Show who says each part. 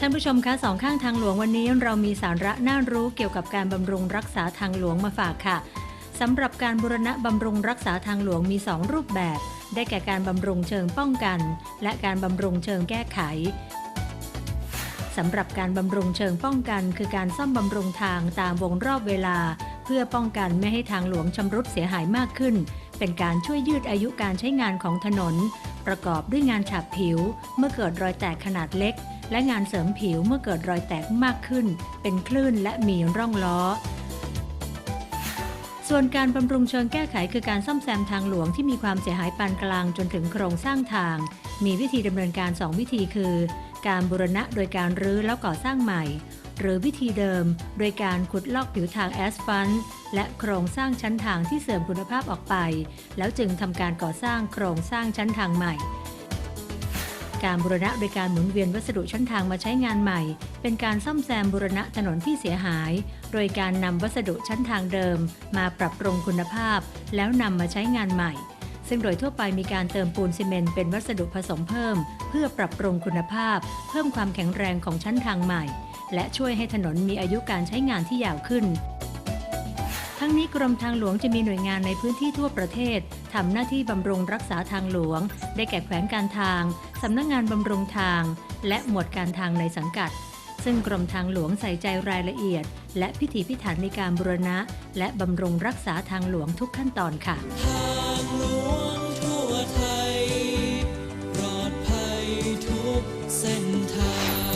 Speaker 1: ท่านผู้ชมคะสองข้างทางหลวงวันนี้เรามีสาระน่ารู้เกี่ยวกับการบำรุงรักษาทางหลวงมาฝากค่ะสำหรับการบูรณะบำรุงรักษาทางหลวงมี 2 รูปแบบ ได้แก่การบำรุงเชิงป้องกัน และการบำรุงเชิงแก้ไขสำหรับการบำรุงเชิงป้องกัน คือการซ่อมบำรุงทางตามวงรอบเวลา เพื่อป้องกันไม่ให้ทางหลวงชำรุดเสียหายมากขึ้น เป็นการช่วยยืดอายุการใช้งานของถนน ประกอบด้วยงานฉาบผิว เมื่อเกิดรอยแตกขนาดเล็ก และงานเสริมผิวเมื่อเกิดรอยแตกมากขึ้น เป็นคลื่นและมีร่องล้อ ส่วนการบำรุงเชิงแก้ไขคือการซ่อมแซมทางหลวงที่มีความเสียหายปานกลางจนถึงโครงสร้างทาง มีวิธีดำเนินการ 2 วิธีคือ การบูรณะโดยการรื้อแล้วก่อสร้างใหม่ หรือวิธีเดิม โดยการขุดลอกผิวทางแอสฟัลต์และโครงสร้างชั้นทางที่เสื่อมคุณภาพออกไป แล้วจึงทำการก่อสร้างโครงสร้างชั้นทางใหม่ การบูรณะโดยการหมุนเวียนวัสดุชั้นทางมาใช้งานใหม่ เป็นการซ่อมแซมบูรณะถนนที่เสียหาย โดยการนำวัสดุชั้นทางเดิม มาปรับปรุงคุณภาพ แล้วนำมาใช้งานใหม่ ซึ่งโดยทั่วไปมีการเติมปูนซีเมนต์เป็นวัสดุผสมเพิ่ม เพื่อปรับปรุงคุณภาพ เพิ่มความแข็งแรงของชั้นทางใหม่ และช่วยให้ถนนมีอายุการใช้งานที่ยาวขึ้น ทั้งนี้กรมทางหลวงจะมีหน่วยงานในพื้นที่ทั่วประเทศทำหน้าที่บำรุงรักษาทางหลวง ได้แก่แขวงการทางสำนักงานบำรุงทาง และหมวดการทางในสังกัดซึ่งกรมทางหลวงใส่ใจรายละเอียด และพิถีพิถันในการบูรณะ และบำรุงรักษาทางหลวงทุกขั้นตอนค่ะ
Speaker 2: ทุกเส้นทาง